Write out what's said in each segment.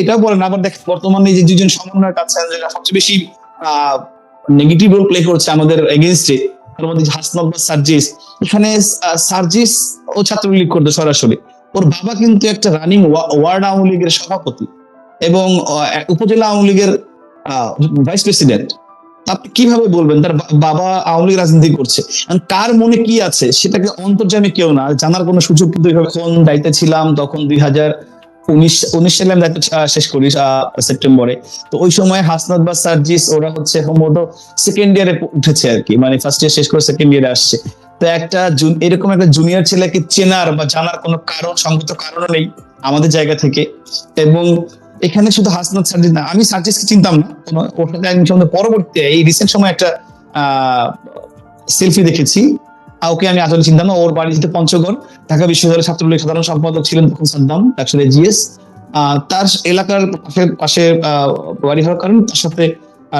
এটাও বলেন, আবার দেখেন বর্তমানে যে দুজন সমন্বয়ক আছেন যেটা সবচেয়ে বেশি নেগেটিভ রোল প্লে করছে আমাদের এগেনস্টে তার মধ্যে হাসনাত বা সার্জিস। এখানে সার্জিস ও ছাত্রলীগ করতো সরাসরি। ওর বাবা কিন্তু একটা রানিং ওয়ার্ড আওয়ামী লীগের সভাপতি এবং উপজেলা আওয়ামী লীগের ভাইস প্রেসিডেন্ট আপনি কীভাবে বলবেন, তার বাবা আওয়ামী লীগ রাজনীতি করছে? কার মনে কি আছে, সেটাকে অন্তর্জামী কেউ না। জানার কোনো সুযোগ কিন্তু যখন দায়িত্বে ছিলাম, তখন দুই হাজার উনিশ সালে আমি শেষ করি সেপ্টেম্বরে। তো ওই সময় বা সার্জিস, ওরা হচ্ছে সম্ভবত সেকেন্ড ইয়ারে উঠেছে আর কি। মানে ফার্স্ট ইয়ার শেষ করে সেকেন্ড ইয়ারে আসছে। তো একটা এরকম একটা জুনিয়র ছেলেকে চেনার বা জানার কোনো কারণ, সঙ্গত কারণও নেই আমাদের জায়গা থেকে। এবং এখানে শুধু হাসনাত সার্জিস না, আমি সার্জিসকে চিনতাম না। ওর সাথে আমি এই রিসেন্ট সময় একটা সেলফি দেখেছি। ওকে আমি আসলে চিন্তা না, ওর বাড়ি যেতে পঞ্চগড়, ঢাকা বিশ্ববিদ্যালয়ের ছাত্রলীগ সাধারণ সম্পাদক ছিলেন তখন সাদ্দাম আসলে জিএস তার এলাকার পাশে বাড়ি হওয়ার কারণে তার সাথে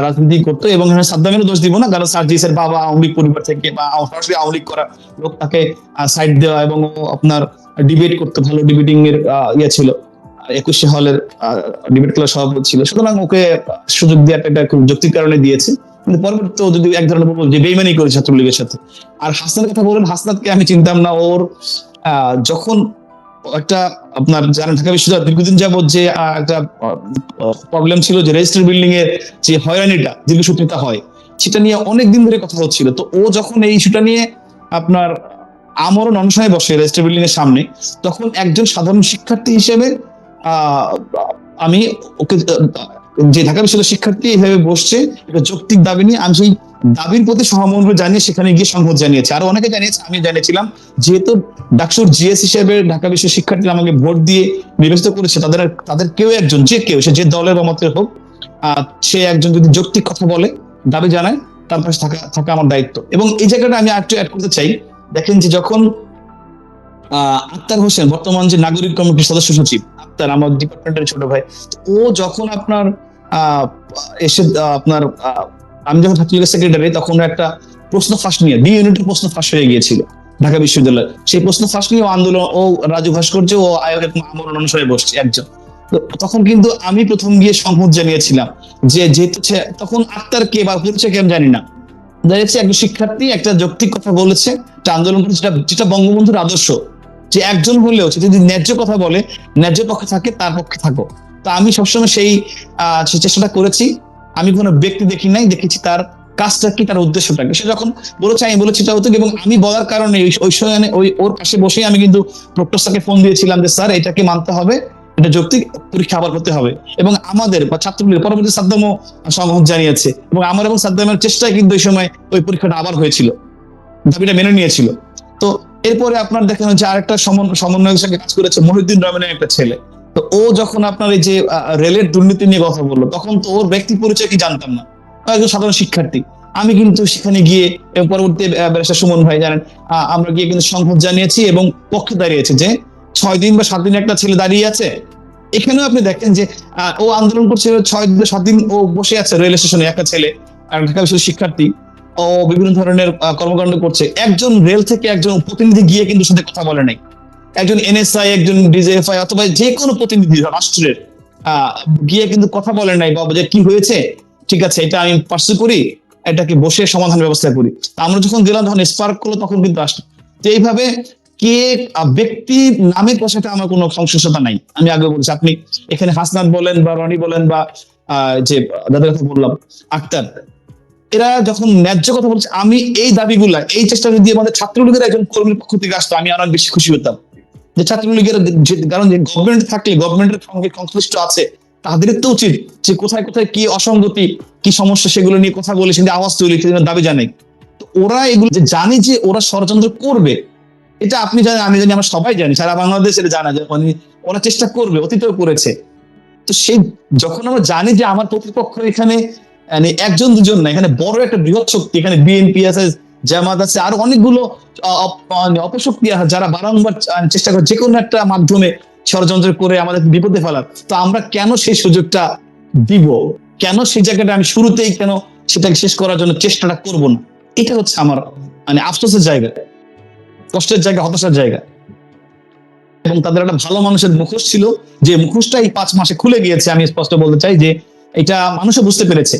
রাজনীতি করতো এবং এখানে সাদ্দামেরও দোষ দিব না, কারণ সার্জিসের বাবা আওয়ামী লীগ পরিবার থেকে বা সরাসরি আওয়ামী লীগ করা লোক তাকে সাইড দেওয়া এবং আপনার ডিবেট করতে, ভালো ডিবেটিং এর ইয়ে ছিল। একুশে হলের ডিবেট ক্লাব সভাপতি ছিল। সুতরাং ওকে সুযোগ দিয়ে একটা খুব যৌক্তিক কারণে দিয়েছে। কিন্তু পরবর্তীতে যদি এক ধরনের বলব যে বেইমানি করে ছাত্রলীগের সাথে। আর হাসনানের কথা বলেন, হাসনাতকে আমি চিনতাম না। ওর যখন একটা আপনার জানেন, ঢাকা বিশ্ববিদ্যালয় দীর্ঘদিন যাবত যে একটা প্রবলেম ছিল যে রেজিস্টার বিল্ডিং এর যে হয়রানিটা দীর্ঘসূত্রিতা হয়, সেটা নিয়ে অনেক দিন ধরে কথা হচ্ছিল। তো ও যখন এই ইস্যুটা নিয়ে আপনার আমরণ অনশনে বসে রেজিস্টার বিল্ডিং এর সামনে, তখন একজন সাধারণ শিক্ষার্থী হিসেবে আমি ওকে যে ঢাকা বিশ্ববিদ্যালয়ের শিক্ষার্থী এইভাবে বসছে একটা যৌক্তিক দাবি নিয়ে আমি সেই দাবির প্রতি সহমর্ম জানিয়ে সেখানে গিয়ে সংহত জানিয়েছে। আরও অনেকে জানিয়েছে আমি জানিয়েছিলাম যেহেতু ডাকসুর জিএস হিসেবে ঢাকা বিশ্ব শিক্ষার্থীরা আমাকে ভোট দিয়ে নির্বাচিত করেছে তাদের তাদের কেউ একজন যে কেউ সে যে দলের বা মতের হোক সে একজন যদি যৌক্তিক কথা বলে দাবি জানায় তার পাশে থাকা থাকা আমার দায়িত্ব। এবং এই জায়গাটা আমি একটু অ্যাড করতে চাই। দেখেন যে যখন আহ, আক্তার হোসেন বর্তমান যে নাগরিক কমিটির সদস্য সচিব আক্তার আমার ডিপার্টমেন্টের ছোট ভাই ও যখন আপনার এসে আপনার আমি যখন ছাত্রলীগের সেক্রেটারি তখন একটা প্রশ্ন ফাঁস নিয়ে বি ইউনিটের প্রশ্ন ফাঁস হয়ে গিয়েছিল ঢাকা বিশ্ববিদ্যালয়। সেই প্রশ্ন ফাঁস নিয়ে আন্দোলন, ও রাজু ভাস্কর্য ও আয়োগের আমরণ অনুসারে বসছে একজন। তখন কিন্তু আমি প্রথম গিয়ে সংহত জানিয়েছিলাম যে যেহেতু তখন আক্তার কে বা পরিচয় কে আমি জানি না। দাঁড়িয়েছে একজন শিক্ষার্থী একটা যৌক্তিক কথা বলেছে একটা আন্দোলন করেছে যেটা যেটা বঙ্গবন্ধুর আদর্শ। যে একজন হলেও যদি ন্যায্য কথা বলে, ন্যায্য পক্ষে থাকে, তার পক্ষে থাকো। তো আমি সবসময় সেই সেই চেষ্টাটা করেছি। আমি কোনো ব্যক্তি দেখি নাই, দেখেছি তার কাজটা কি, তার উদ্দেশ্যটা সে যখন বলেছে, আমি বলেছি এটা হতো এবং আমি বলার কারণে ওই- সময় ওই ওর পাশে বসেই আমি কিন্তু প্রক্টর স্যারকে ফোন দিয়েছিলাম যে, স্যার এটাকে মানতে হবে? এটা যৌক্তিক পরীক্ষা আবার করতে হবে। এবং আমাদের বা ছাত্রলীগের পরবর্তী সাদ্দামও সংহত জানিয়েছে এবং আমার এবং সাদ্দামের চেষ্টায় কিন্তু ওই সময় ওই পরীক্ষাটা আবার হয়েছিল। দাবিটা মেনে নিয়েছিল। তো এরপরে আপনার দেখেন যে আরেকটা সমন- সমন্বয়ের সঙ্গে কাজ করেছে মহিউদ্দিন রহমানের একটা ছেলে। তো ও যখন আপনার এই যে রেলের দুর্নীতি নিয়ে কথা বলল, তখন তো ওর ব্যক্তি পরিচয় কি জানতাম না। একজন সাধারণ শিক্ষার্থী। আমি কিন্তু সেখানে গিয়ে পরবর্তী সুমন ভাই জানেন আমরা গিয়ে কিন্তু সংহত জানিয়েছি এবং পক্ষে দাঁড়িয়েছে যে, ছয় দিন বা সাত দিন একটা ছেলে দাঁড়িয়ে আছে। এখানেও আপনি দেখেন যে ও আন্দোলন করছে ছয় দিন সাত দিন ও বসে আছে রেল স্টেশনে, একটা ছেলে ঢাকা শিক্ষার্থী। ও বিভিন্ন ধরনের কর্মকাণ্ড করছে। একজন রেল থেকে একজন প্রতিনিধি গিয়ে কিন্তু সাথে কথা বলে নাই। একজন এনএসআই একজন ডিজিএফআই অথবা যে কোনো প্রতিনিধি রাষ্ট্রের গিয়ে কিন্তু কথা বলে নাই, বাবা যে কি হয়েছে, ঠিক আছে, এটা আমি পার্সু করি, এটাকে বসে সমাধান ব্যবস্থা করি। আমরা যখন গেলাম তখন স্পার্ক করল, তখন কিন্তু আসলো। এইভাবে কে ব্যক্তি নামের পাশাটা আমার কোনো সংশ্লিষ্টতা নাই। আমি আগে বলছি, আপনি এখানে হাসনাত বলেন বা রনি বলেন বা যে দাদার কথা বললাম, আক্তার, এরা যখন ন্যায্য কথা বলছে, আমি এই দাবিগুলা, এই চেষ্টা যদি আমাদের ছাত্রলীগের একজন কর্মীর পক্ষ থেকে আসতো, আমি অনেক বেশি খুশি হতাম। যে ছাত্রলীগের কারণ গভর্নমেন্ট থাকলে গভর্নমেন্টের সঙ্গে সংশ্লিষ্ট আছে তাদের তো উচিত যে কোথায় কোথায় কি অসঙ্গতি, কি সমস্যা সেগুলো নিয়ে কথা বলে সেদিন আওয়াজ তুলি, সেদিন দাবি জানাই। তো ওরা এগুলো যে জানে যে ওরা ষড়যন্ত্র করবে, এটা আপনি জানেন, আমি জানি, আমরা সবাই জানি, সারা বাংলাদেশ এটা জানা যায় মানে ওরা চেষ্টা করবে, অতীতেও করেছে। তো সেই যখন আমরা জানি যে আমার প্রতিপক্ষ এখানে মানে একজন দুজন না, এখানে বড় একটা বৃহৎ শক্তি, এখানে বিএনপি আছে জামাত আছে আর অনেকগুলো মানে অপশক্তি আছে যারা বারংবার চেষ্টা করে যে কোনো একটা মাধ্যমে ষড়যন্ত্র করে আমাদের বিপদে ফেলার। তো আমরা কেন সেই সুযোগটা দিব? কেন সেই জায়গাটা আমি শুরুতেই কেন সেটাকে শেষ করার জন্য চেষ্টাটা করব না? এটা হচ্ছে আমার মানে আফসোসের জায়গা কষ্টের জায়গা হতাশার জায়গা। এবং তাদের একটা ভালো মানুষের মুখোশ ছিল যে মুখোশটা এই পাঁচ মাসে খুলে গিয়েছে। আমি স্পষ্ট বলতে চাই যে এটা মানুষও বুঝতে পেরেছে।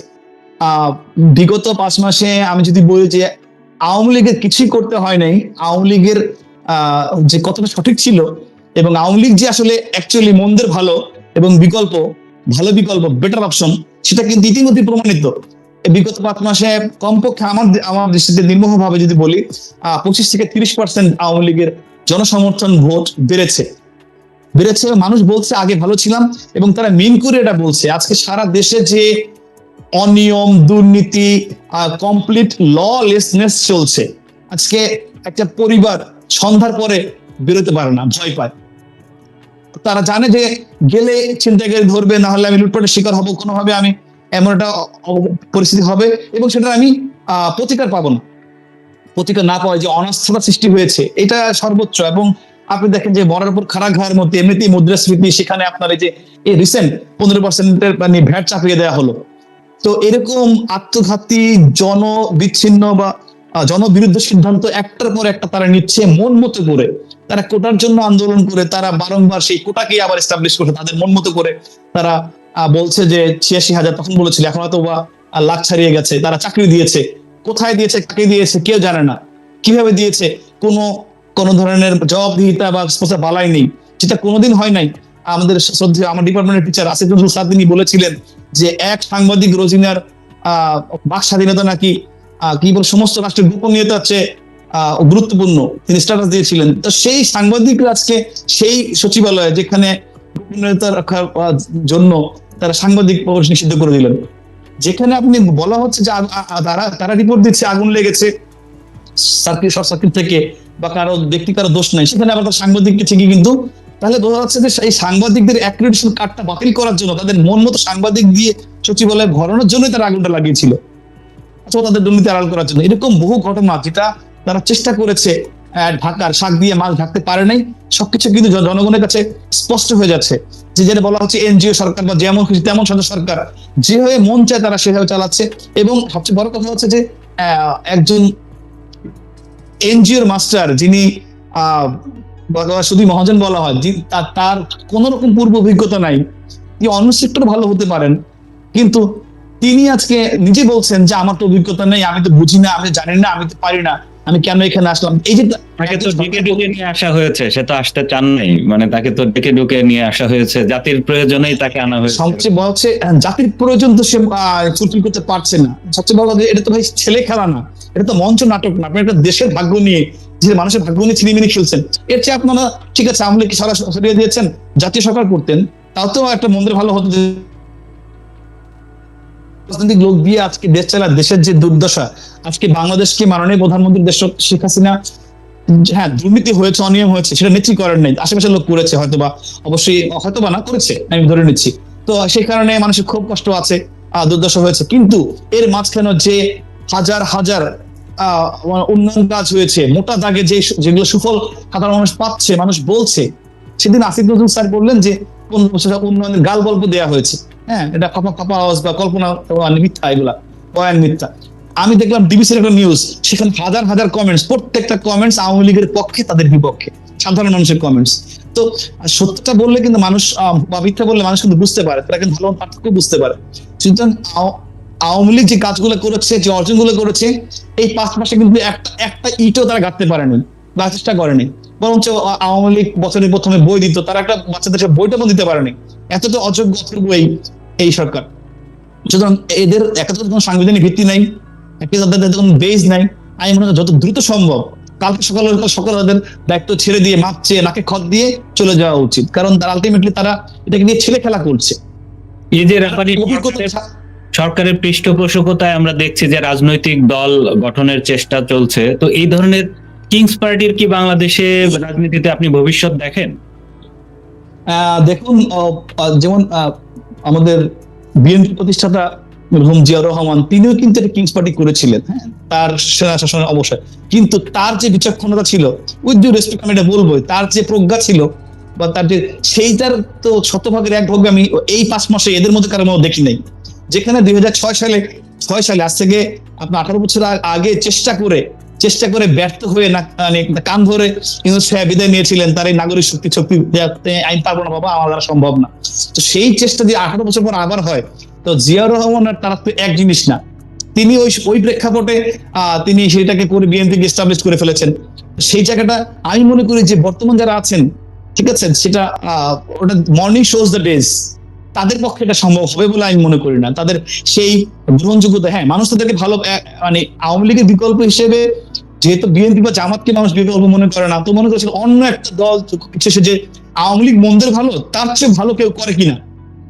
আহ, বিগত পাঁচ মাসে আমি যদি বলি যে আওয়ামী লীগের কিছুই করতে হয় নাই। আওয়ামী লীগের যে কতটা সঠিক ছিল এবং আওয়ামী লীগ যে আসলে অ্যাকচুয়ালি মন্দের ভালো এবং বিকল্প ভালো বিকল্প বেটার অপশন সেটা কিন্তু ইতিমধ্যে প্রমাণিত। বিগত পাঁচ মাসে কমপক্ষে আমার আমার দৃষ্টিতে নির্মোহ ভাবে যদি বলি আহ, পঁচিশ থেকে তিরিশ পার্সেন্ট আওয়ামী লীগের জনসমর্থন ভোট বেড়েছে। বেড়েছে মানুষ বলছে আগে ভালো ছিলাম এবং তারা মিন করে এটা বলছে। আজকে সারা দেশে যে অনিয়ম, দুর্নীতি কমপ্লিট ললেসনেস চলছে। আজকে একটা পরিবার সন্ধ্যার পরে বেরোতে পারে না, ভয় পায়। তারা জানে যে গেলে ছিনতাইকারী ধরবে, না হলে আমি লুটপাটের শিকার হব, কোনোভাবে আমি এমন একটা পরিস্থিতি হবে এবং সেটা আমি প্রতিকার পাবো না। প্রতিকার না পাওয়ায় যে অনাস্থতা সৃষ্টি হয়েছে, এটা সর্বোচ্চ এবং আপনি দেখেন যে মরার উপর খারাপ ঘায়ের মধ্যে এমনিতেই মুদ্রাস্ফীতি, সেখানে আপনার এই যে, এই রিসেন্ট পনেরো পার্সেন্টের মানে ভ্যাট চাপিয়ে দেওয়া হলো। তো এরকম আত্মঘাতী জন বিচ্ছিন্ন বা জনবিরুদ্ধ সিদ্ধান্ত একটার পর একটা তারা নিচ্ছে মন মতো করে। তারা কোটার জন্য আন্দোলন করে, তারা বারংবার সেই কোটাকে আবার এস্টাবলিশ করছে, তাদের মন মতো করে তারা বলছে যে ছিয়াশি হাজার তখন বলেছিল, এখন হয়তো বা লাখ ছাড়িয়ে গেছে, তারা চাকরি দিয়েছে। কোথায় দিয়েছে, কাকে দিয়েছে, কেউ জানে না। কীভাবে দিয়েছে, কোনো কোনো ধরনের জবাবদিহিতা বা স্পষ্ট বালাই নেই। যেটা কোনোদিন হয় নাই। আমাদের শ্রদ্ধেয়, আমার ডিপার্টমেন্টের টিচার আসিফ স্যার তিনি বলেছিলেন যে এক সাংবাদিক রোজিনার বাক স্বাধীনতা নাকি কি বলে সমস্ত রাষ্ট্রের গোপনীয়তা আহ, গুরুত্বপূর্ণ তিনি স্ট্যাটাস দিয়েছিলেন। তো সেই সাংবাদিকরা আজকে সেই সচিবালয়ে যেখানে গোপনীয়তা রাখার জন্য তারা সাংবাদিক প্রবেশ নিষিদ্ধ করে দিলেন। যেখানে আপনি বলা হচ্ছে যে তারা তারা রিপোর্ট দিচ্ছে আগুন লেগেছে সার্কিট শর্ট সার্কিট থেকে বা কারও ব্যক্তি কারও দোষ নাই। সেখানে আবার তার সাংবাদিককে ঠিকই কিন্তু তাহলে বোঝা যাচ্ছে যে এই সাংবাদিকদের অ্যাক্রিডিটেশন কার্ডটা বাতিল করার জন্য, তাদের মন মতো সাংবাদিক দিয়ে সচিবালয়ে ভরানোর জন্যই তারা আগুনটা লাগিয়েছিল। অথবা তাদের দুর্নীতি আড়াল করার জন্য। এরকম বহু ঘটনা যেটা তারা চেষ্টা করেছে ঢাকার শাক দিয়ে মাছ ঢাকতে পারে নাই। সবকিছু কিন্তু জনগণের কাছে স্পষ্ট হয়ে যাচ্ছে যে যেটা বলা হচ্ছে এনজিও সরকার বা যেমন খুশি তেমন সন্ত্রাস সরকার যেভাবে মন চায় তারা সেভাবে চালাচ্ছে। এবং সবচেয়ে বড় কথা হচ্ছে যে একজন এনজিওর মাস্টার যিনি শুধু মহাজন বলা হয় তার- তার কোন রকম পূর্ব অভিজ্ঞতা নাই। তিনি অন্য সেক্টর ভালো হতে পারেন। কিন্তু তিনি আজকে নিজে বলছেন যে আমার তো অভিজ্ঞতা নেই আমি তো বুঝি না আমি জানি না আমি তো পারি না আমি কেন এখানে আসলাম? এই যে তাকে তো ডেকে ডুকে নিয়ে আসা হয়েছে সে তো আসতে চান নাই। মানে তাকে তো ডেকে ডুকে নিয়ে আসা হয়েছে জাতির প্রয়োজনেই তাকে আনা হয়েছে। সবচেয়ে বড় হচ্ছে জাতির প্রয়োজন তো সে ফুলফিল করতে পারছে না। সবচেয়ে বড় কথা এটা তো ভাই ছেলে খেলা না এটা তো মঞ্চ নাটক না আপনি একটা দেশের ভাগ্য নিয়ে যে মানুষের ভাগ্য নিয়ে ছিনিমিনি খেলছেন। এর চেয়ে আপনারা, ঠিক আছে আমলে কি সারা সরিয়ে দিয়েছেন? জাতীয় সরকার করতেন তাও তো একটা মন্দির ভালো হতো রাজনৈতিক লোক দিয়ে আজকে দেশ চালা দেশের যে দুর্দশা, আজকে বাংলাদেশকে মাননীয় প্রধানমন্ত্রী দেশ শেখ হাসিনা হ্যাঁ দুর্নীতি হয়েছে, অনিয়ম হয়েছে, সেটা নেত্রী করেন নাই, আশেপাশের লোক করেছে, হয়তো বা, অবশ্যই, হয়তো বা না করেছে, আমি ধরে নিচ্ছি। তো সেই কারণে মানুষের খুব কষ্ট আছে দুর্দশা হয়েছে। কিন্তু এর মাঝখানে যে হাজার হাজার উন্নয়ন কাজ হয়েছে। মোটা দাগে যে যেগুলো সুফল সাধারণ মানুষ পাচ্ছে, মানুষ বলছে, সেদিন আসিফ নজরুল স্যার বললেন যে, কোন উন্নয়নের গাল গল্প দেওয়া হয়েছে। হ্যাঁ এটা কপা কপা আওয়াজ বা কল্পনা মিথ্যা এগুলা, বয়ান মিথ্যা। আমি দেখলাম ডিবিসির একটা নিউজ সেখানে হাজার হাজার কমেন্টস প্রত্যেকটা কমেন্টস আওয়ামী লীগের পক্ষে, তাদের বিপক্ষে, সাধারণ মানুষের কমেন্টস তো সত্যটা বললে কিন্তু মানুষ বা মিথ্যা বললে মানুষ কিন্তু বুঝতে পারে, তারা কিন্তু ভালো পার্থক্য বুঝতে পারে। সুতরাং আওয়ামী লীগ যে কাজগুলো করেছে যে অর্জনগুলো করেছে এই পাঁচ মাসে কিন্তু একটা একটা ইটও তারা গাঁথতে পারেনি বা চেষ্টা করেনি। বরঞ্চ আওয়ামী লীগ বছরের প্রথমে বই দিত তারা একটা বাচ্চাদের সে বইটা দিতে পারেনি। এত তো অযোগ্য অথর্ব এই এই সরকার। সুতরাং এদের একটা তো কোনো সাংবিধানিক ভিত্তি নাই একটা তাদের কোনো বেজ নাই। আমি মনে হয় যত দ্রুত সম্ভব কালকে সকালে সকাল তাদের দায়িত্ব ছেড়ে দিয়ে মাপ চেয়ে নাকে খত দিয়ে চলে যাওয়া উচিত। কারণ তারা আলটিমেটলি তারা এটাকে নিয়ে ছেলে খেলা করছে। এই যে সরকারের পৃষ্ঠপোষকতায় আমরা দেখছি যে রাজনৈতিক দল গঠনের চেষ্টা চলছে। তো এই ধরনের কিংস পার্টির কি বাংলাদেশে রাজনীতিতে আপনি ভবিষ্যৎ দেখেন? দেখুন যেমন আমাদের বিএনপি প্রতিষ্ঠাতা মরহুম জিয়াউর রহমান, তিনিও কিন্তু একটা কিংস পার্টি করেছিলেন হ্যাঁ? তার সেনা শাসনের অবশ্যই কিন্তু তার যে বিচক্ষণতা ছিল, উইথ ডিউ রেসপেক্ট আমি এটা বলবোই, তার যে প্রজ্ঞা ছিল, বা তার যে সেইটার তো শতভাগের এক ভাগ আমি এই পাঁচ মাসে এদের মধ্যে কারও মধ্যে দেখি নাই। যেখানে দুই হাজার ছয় সালে ছয় সালে, আজ থেকে আপনার আঠারো বছর আগে চেষ্টা করে চেষ্টা করে ব্যর্থ হয়ে না মানে কান ধরে কিন্তু সে বিদায় নিয়েছিলেন, তার এই নাগরিক শক্তি শক্তি আমি পারব না বাবা, আমার দ্বারা সম্ভব না। তো সেই চেষ্টা দিয়ে আঠারো বছর পর আবার হয়, তো জিয়াউর রহমান আর তারা তো এক জিনিস না। তিনি ওই ওই প্রেক্ষাপটে তিনি সেটাকে করে বিএনপিকে এস্টাবলিশ করে ফেলেছেন। সেই জায়গাটা আমি মনে করি যে বর্তমান যারা আছেন, ঠিক আছে, সেটা ওটা মর্নিং শোজ দ্য ডেজ তাদের পক্ষে এটা সম্ভব হবে বলে আমি মনে করি না। তাদের সেই গ্রহণযোগ্যতা হ্যাঁ মানুষ তাদেরকে ভালো মানে আওয়ামী লীগের বিকল্প হিসেবে যেহেতু বিএনপি বা জামাতকে মানুষ বিকল্প মনে করে না, তো মনে করছে অন্য একটা দল এসে যে আওয়ামী লীগ মন্দের ভালো, তার চেয়ে ভালো কেউ করে কিনা?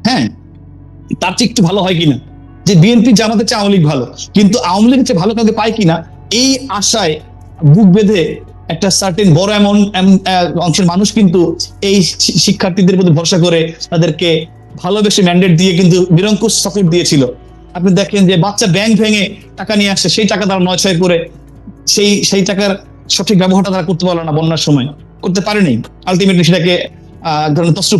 হ্যাঁ তার চেয়ে একটু ভালো হয় কিনা? যে বিএনপি জামাতের চেয়ে আওয়ামী লীগ ভালো, কিন্তু আওয়ামী লীগের চেয়ে ভালো কাউকে পায় কিনা? এই আশায় বুক বেঁধে একটা সার্টেন বড় এমন অংশের মানুষ কিন্তু এই শিক্ষার্থীদের প্রতি ভরসা করে তাদেরকে ভালোবেসে ম্যান্ডেট দিয়ে কিন্তু নিরঙ্কুশ সাপোর্ট দিয়েছিল। আপনি দেখেন যে বাচ্চা ব্যাংক ভেঙে টাকা নিয়ে আসছে সেই টাকা তারা নয় ছয় করে, সেই সেই টাকার সঠিক ব্যবহারটা তারা করতে পারল না বন্যার সময়। করতে পারেনি। আলটিমেটলি সেটাকে এক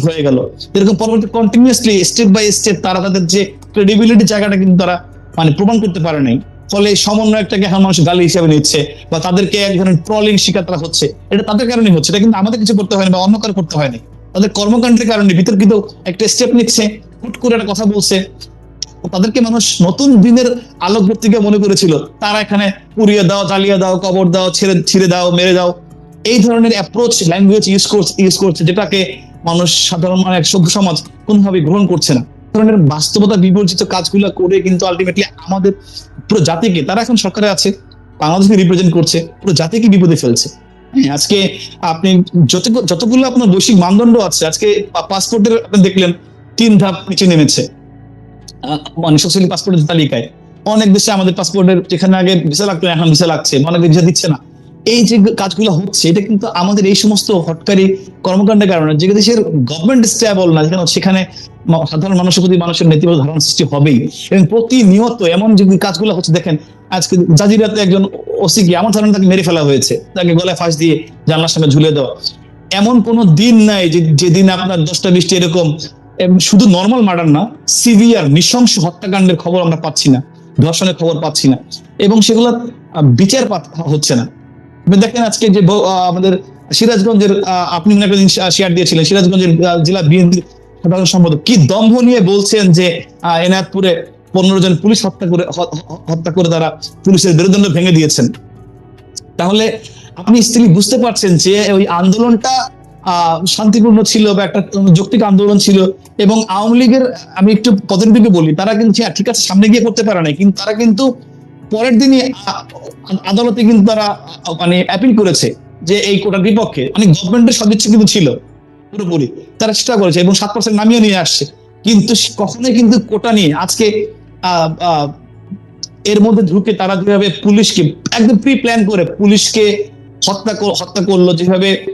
হয়ে গেল। এরকম পরবর্তী কন্টিনিউয়াসলি স্টেপ বাই স্টেপ তারা তাদের যে ক্রেডিবিলিটি জায়গাটা কিন্তু তারা মানে প্রমাণ করতে পারে নাই। ফলে এই সমন্বয়কটাকে এখন মানুষ গালি হিসেবে নিচ্ছে বা তাদেরকে এক ধরনের ট্রলিং শিকার তারা হচ্ছে। এটা তাদের কারণে হচ্ছে, এটা কিন্তু আমাদের কিছু করতে হয়নি বা অন্য কারও করতে হয়নি। তাদের কর্মকাণ্ডের কারণে বিতর্কিত একটা স্টেপ নিচ্ছে, হুট করে একটা কথা বলছে। তাদেরকে মানুষ নতুন দিনের আলোকবর্তিকা মনে করেছিল। তারা এখানে পুড়িয়ে দাও, জ্বালিয়ে দাও, কবর দাও, ছেড়ে, ছিঁড়ে দাও, মেরে দাও। এই ধরনের অ্যাপ্রোচ ল্যাঙ্গুয়েজ ইউজ করছে ইউজ করছে, যেটাকে মানুষ সাধারণ মানে সভ্য সমাজ কোনোভাবে গ্রহণ করছে না। ধরনের বাস্তবতা বিবর্জিত কাজগুলো করে কিন্তু আলটিমেটলি আমাদের পুরো জাতিকে, তারা এখন সরকারে আছে, বাংলাদেশকে রিপ্রেজেন্ট করছে, পুরো জাতিকে বিপদে ফেলছে। আজকে আপনি যত যতগুলো আপনার বৈশ্বিক মানদণ্ড আছে, আজকে পাসপোর্টের আপনি দেখলেন, তিন ধাপ নিচে নেমেছে। মানে শক্তিশালী পাসপোর্টের তালিকায়। অনেক দেশে আমাদের পাসপোর্টের যেখানে আগে ভিসা লাগতো, এখন ভিসা লাগছে, অনেক ভিসা দিচ্ছে না। এই যে কাজগুলো হচ্ছে, এটা কিন্তু আমাদের এই সমস্ত হটকারী কর্মকাণ্ডের কারণে যে দেশের গভর্নমেন্ট স্টেবল না, যেখানে সেখানে সাধারণ মানুষের প্রতি মানুষের নেতিবাচক ধারণা সৃষ্টি হবেই। এবং প্রতিনিয়ত এমন যে কাজগুলো হচ্ছে, দেখেন, আজকে জাজিরাতে একজন ওসি কি আমার ধারণা তাকে মেরে ফেলা হয়েছে। তাকে গলায় ফাঁস দিয়ে জানলার সামনে ঝুলে দেওয়া। এমন কোনো দিন নাই যে যেদিন আপনার দশটা বিশটা এরকম শুধু নর্মাল মার্ডার না সিভিয়ার নৃশংস হত্যাকাণ্ডের খবর আমরা পাচ্ছি না, ধর্ষণের খবর পাচ্ছি না। এবং সেগুলো বিচার হচ্ছে না। দেখেন আজকে যে আমাদের সিরাজগঞ্জের আপনি একটা শেয়ার দিয়েছিলেন, সিরাজগঞ্জের জেলা বিএনপি সাধারণ সম্পাদক কি দম্ভ নিয়ে বলছেন যে এনায়তপুরে পনেরো জন পুলিশ হত্যা করে হত্যা করে তারা পুলিশের মেরুদণ্ড ভেঙে দিয়েছেন? তাহলে আপনি স্ত্রী বুঝতে পারছেন যে ওই আন্দোলনটা শান্তিপূর্ণ ছিল বা একটা যৌক্তিক আন্দোলন ছিল এবং আওয়ামী লীগের, আমি একটু পদ্ধতিকে বলি, তারা কিন্তু, ঠিক আছে, সামনে গিয়ে করতে পারে না কিন্তু তারা কিন্তু পরের দিনই আদালতে কিন্তু তারা মানে অ্যাপিল করেছে যে এই কোটার বিপক্ষে মানে গভর্নমেন্টের সদিচ্ছা কিন্তু ছিল পুরোপুরি। তারা চেষ্টা করেছে এবং সাত পার্সেন্ট নামিয়ে নিয়ে আসছে। কিন্তু কখনোই কিন্তু কোটা নিয়ে আজকে এর মধ্যে ঢুকে তারা যেভাবে পুলিশকে, একদম প্রি প্ল্যান করে পুলিশকে হত্যা হত্যা করল, যেভাবে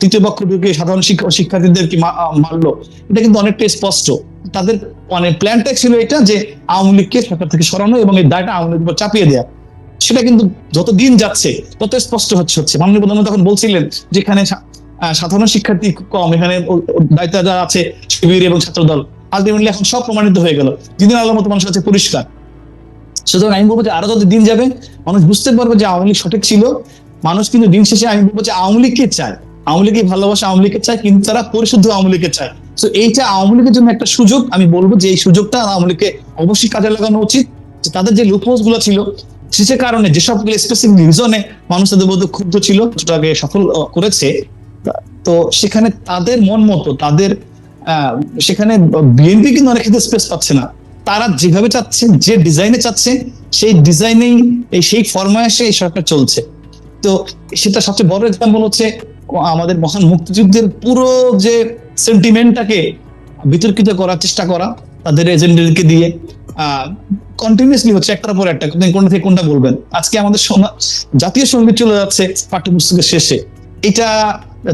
তৃতীয় পক্ষ ঢুকে সাধারণ শিক্ষা- শিক্ষার্থীদেরকে মারলো, এটা কিন্তু অনেকটা স্পষ্ট। তাদের মানে প্ল্যানটা ছিল এটা যে আওয়ামী লীগকে সরকার থেকে সরানো এবং এই দায়টা আওয়ামী লীগের উপর চাপিয়ে দেওয়া সেটা কিন্তু যত দিন যাচ্ছে, তত স্পষ্ট হচ্ছে হচ্ছে। মাননীয় প্রধানমন্ত্রী তখন বলছিলেন যেখানে সাধারণ শিক্ষার্থী কম, এখানে দায়িত্ব যারা আছে, শিবির এবং ছাত্রদল, আলটিমেটলি এখন সব প্রমাণিত হয়ে গেল। দিনের আলোর মতো মানুষ আছে, পরিষ্কার। সুতরাং আমি বলব যে আরও যত দিন যাবে, মানুষ বুঝতে পারবে যে আওয়ামী লীগ সঠিক ছিল মানুষ কিন্তু দিন শেষে আমি বলব যে আওয়ামী লীগকে চায়। আওয়ামী লীগকে ভালোবাসা আওয়ামী লীগকে চায়, কিন্তু তারা পরিশুদ্ধ আওয়ামী লীগকে চায়। তো এইটা আওয়ামী লীগের জন্য একটা সুযোগ। আমি বলব যে এই সুযোগটা আওয়ামী লীগকে অবশ্যই কাজে লাগানো উচিত। তাদের যে লুপোজগুলো ছিল সেটার কারণে যেসব স্পেসিফিক রিজনে মানুষ তাদের মধ্যে ক্ষুব্ধ ছিল যেটাকে সফল করেছে, তো সেখানে তাদের মন মতো, তাদের সেখানে বিএনপি কিন্তু অনেক ক্ষেত্রে স্পেস পাচ্ছে না। তারা যেভাবে চাচ্ছে, যে ডিজাইনে চাচ্ছে, সেই ডিজাইনেই সেই ফরমায়াসে এই সরকার চলছে। তো সেটা সবচেয়ে বড় এক্সাম্পল হচ্ছে আমাদের মহান মুক্তিযুদ্ধের পুরো যে সেন্টিমেন্টটাকে বিতর্কিত করার চেষ্টা করা, তাদের এজেন্ডাকে দিয়ে। কন্টিনিউসলি হচ্ছে একটার পর একটা, আপনি কোনটা থেকে কোনটা বলবেন? আজকে আমাদের জাতীয় সংগীত চলে যাচ্ছে পাঠ্যপুস্তকের শেষে। এটা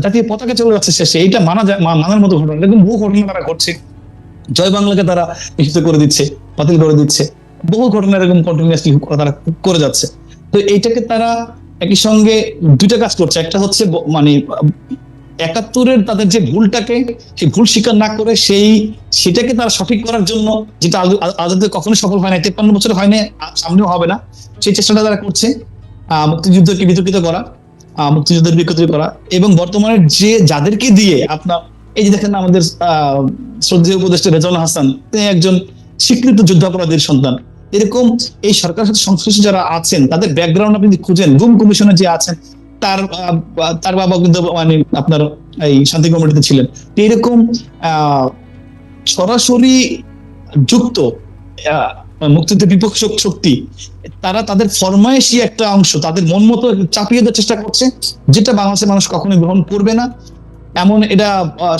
জাতীয় পতাকা চলে যাচ্ছে শেষে এটা মানা যায় মানার মতো ঘটনা এরকম বহু ঘটনা তারা ঘটছে। জয় বাংলাকে তারা নিষিদ্ধ করে দিচ্ছে, বাতিল করে দিচ্ছে। বহু ঘটনা এরকম কন্টিনিউয়াসলি তারা করে যাচ্ছে। তো এইটাকে তারা একই সঙ্গে দুইটা কাজ করছে। একটা হচ্ছে মানে একাত্তরের তাদের যে ভুলটাকে সেই ভুল স্বীকার না করে সেই সেটাকে তারা সঠিক করার জন্য যেটা আজ- আজ- আজাদের কখনো সফল হয় না তেপ্পান্ন বছর হয় না সামনেও হবে না সেই চেষ্টাটা তারা করছে মুক্তিযুদ্ধকে বিতর্কিত করা মুক্তিযুদ্ধের বিকৃত করা এবং বর্তমানে যে যাদেরকে দিয়ে আপনার এই যে দেখেন আমাদের আহ, শ্রদ্ধেয় উপদেষ্টা রেজাউল হাসান তিনি একজন স্বীকৃত যুদ্ধাপরাধীর সন্তান। এরকম এই সরকারের সাথে সংশ্লিষ্ট যারা আছেন, তাদের ব্যাকগ্রাউন্ড আপনি খুঁজেন, গুম কমিশনে যে আছেন, তার তার বাবা কিন্তু মানে আপনার এই শান্তি কমিটিতে ছিলেন। এরকম সরাসরি যুক্ত মুক্তিযুদ্ধের বিপক্ষ শক্তি, তারা তাদের ফরমায়েশি একটা অংশ, তাদের মন মতো চাপিয়ে দেওয়ার চেষ্টা করছে, যেটা বাংলাদেশের মানুষ কখনোই গ্রহণ করবে না। এমন এটা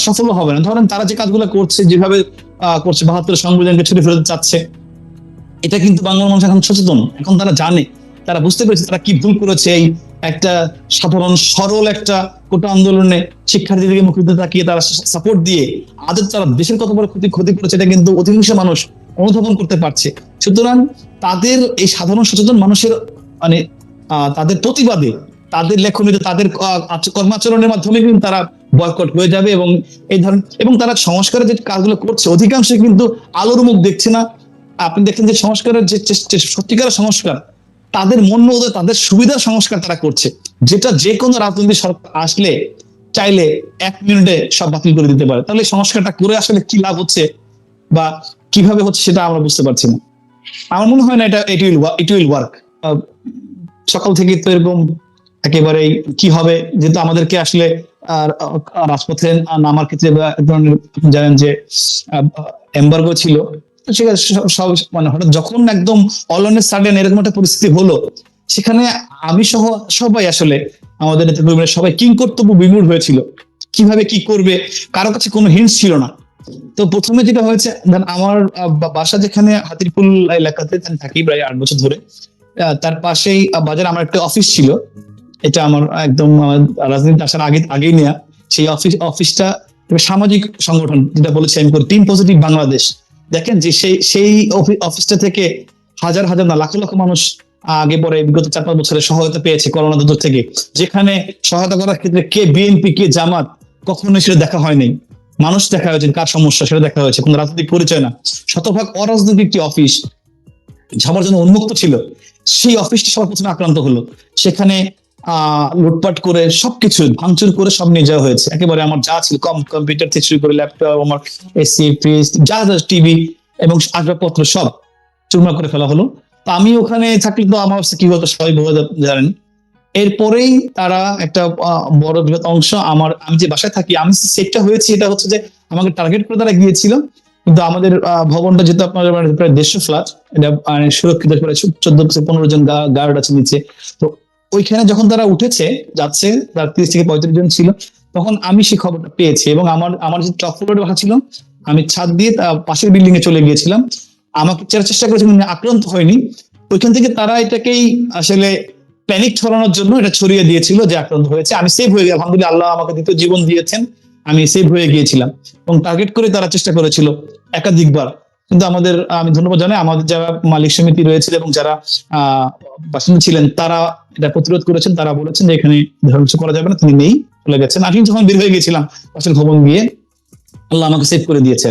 সফল হবে না। ধরেন তারা যে কাজগুলো করছে, যেভাবে করছে, বাহাত্তর সংবিধানকে ছুটে ফেরত চাচ্ছে এটা কিন্তু বাংলার মানুষ এখন সচেতন। এখন তারা জানে, তারা বুঝতে পেরেছে তারা কি ভুল করেছে এই একটা সাধারণ, সরল একটা কোটা আন্দোলনে শিক্ষার্থীদেরকে মুক্তিতে তাকিয়ে তারা সাপোর্ট দিয়ে আদের তারা দেশের কত বড় ক্ষতি ক্ষতি করেছে এটা কিন্তু অধিকাংশ মানুষ অনুধাবন করতে পারছে। সুতরাং তাদের এই সাধারণ সচেতন মানুষের মানে তাদের প্রতিবাদে, তাদের লেখনীতে, তাদের কর্মাচরণের মাধ্যমে কিন্তু তারা বয়কট হয়ে যাবে এবং এই ধরনের, এবং তারা সংস্কারের যে কাজগুলো করছে অধিকাংশ কিন্তু আলোর মুখ দেখছে না। আপনি দেখেন যে সংস্কারের যে চেস- সংস্কার, তাদের মন মতো তাদের সুবিধার সংস্কার তারা করছে। যেটা যে কোনো রাজনৈতিক সরকার আসলে চাইলে এক মিনিটে সব বাতিল করে দিতে পারে। তাহলে সংস্কারটা করে আসলে কি লাভ হচ্ছে বা কীভাবে হচ্ছে সেটা আমরা বুঝতে পারছি না। আমার মনে হয় না এটা it will it will work সকাল থেকে তো এরকম একেবারেই কি হবে? যেহেতু আমাদেরকে আসলে রাজপথে নামার ক্ষেত্রে এক ধরনের জানেন যে এম্বার্গো ছিল। সেখানে সব- মানে হঠাৎ যখন একদম অলনের সাডেন এরকম একটা পরিস্থিতি হলো, সেখানে আমি সহ সবাই আসলে আমাদের নেতৃত্বের সবাই কিং কর্তব্য বিমূঢ় হয়েছিল। কীভাবে কি করবে, কারও কাছে কোনো হিন্স ছিল না। তো প্রথমে যেটা হয়েছে আমার বাসা যেখানে হাতিরপুল এলাকাতে থাকি প্রায় আট বছর ধরে তার পাশেই বাজারে আমার একটা অফিস ছিল। এটা আমার একদম রাজনীতি আসার আগে, আগেই নেয়া। সেই অফিস অফিসটা সামাজিক সংগঠন, যেটা বলেছি আমি করি টিম পজিটিভ বাংলাদেশ দেখেন যে সেই সেই অফিসটা থেকে হাজার হাজার না, লাখ লাখ মানুষ আগে পরে বিগত চার, পাঁচ বছরে সহায়তা পেয়েছে করোনা দূর থেকে। যেখানে সহায়তা করার ক্ষেত্রে কে বিএনপি কে জামাত কখনোই সেটা দেখা হয়নি। মানুষ দেখা হয়েছে, কার সমস্যা সেটা দেখা হয়েছে, কোনো রাজনৈতিক পরিচয় না। শতভাগ অরাজনৈতিক একটি অফিস সবার জন্য উন্মুক্ত ছিল, সেই অফিসটি সবার প্রথমে আক্রান্ত হলো। সেখানে লুটপাট করে সবকিছু, ভাঙচুর করে সব নিয়ে যাওয়া হয়েছে। একেবারে আমার যা ছিল, কম কম্পিউটার থেকে শুরু করে ল্যাপটপ আমার এসি ফ্রিজ যা যা টিভি এবং আসবাবপত্র সব চুরমার করে ফেলা হলো। তো আমি ওখানে থাকলে তো আমার কি হতো সবাই বোঝা জানেন। এরপরেই তারা একটা বড় বৃহৎ অংশ আমার আমি যে বাসায় থাকি, আমি সেটটা হয়েছি, এটা হচ্ছে যে আমাকে টার্গেট করে তারা গিয়েছিল। কিন্তু আমাদের ভবনটা যেহেতু আপনার প্রায় দেড়শো ফ্ল্যাট এটা মানে সুরক্ষিত করে চোদ্দ পনেরো জন গার্ড আছে নিচে। তো ওইখানে যখন তারা উঠেছে, যাচ্ছে, তার তিরিশ থেকে পঁয়ত্রিশ জন ছিল, তখন আমি সেই খবরটা পেয়েছি এবং আমার আমার যে টপ ফ্লোরে বাসা ছিল, আমি ছাদ দিয়ে পাশের বিল্ডিং এ চলে গিয়েছিলাম। আমাকে চেষ্টা করেছে কিন্তু আক্রান্ত হয়নি। ওইখান থেকে তারা এটাকেই আসলে প্যানিক ছড়ানোর জন্য এটা ছড়িয়ে দিয়েছিল যে আক্রান্ত হয়েছে। আমি সেভ হয়ে গেলাম আলহামদুলিল্লাহ আল্লাহ আমাকে দ্বিতীয় জীবন দিয়েছেন। আমি সেভ হয়ে গিয়েছিলাম এবং টার্গেট করে তারা চেষ্টা করেছিল একাধিকবার। কিন্তু আমাদের, আমি ধন্যবাদ জানাই আমাদের যারা মালিক সমিতি রয়েছে এবং যারা বাসিন্দা ছিলেন, তারা এটা প্রতিরোধ করেছেন, তারা বলেছেন যে এখানে ধ্বংস করা যাবে না, তিনি নেই, চলে গেছেন। আমি যখন বের হয়ে গেছিলাম পাশের ভবন গিয়ে, আল্লাহ আমাকে সেভ করে দিয়েছে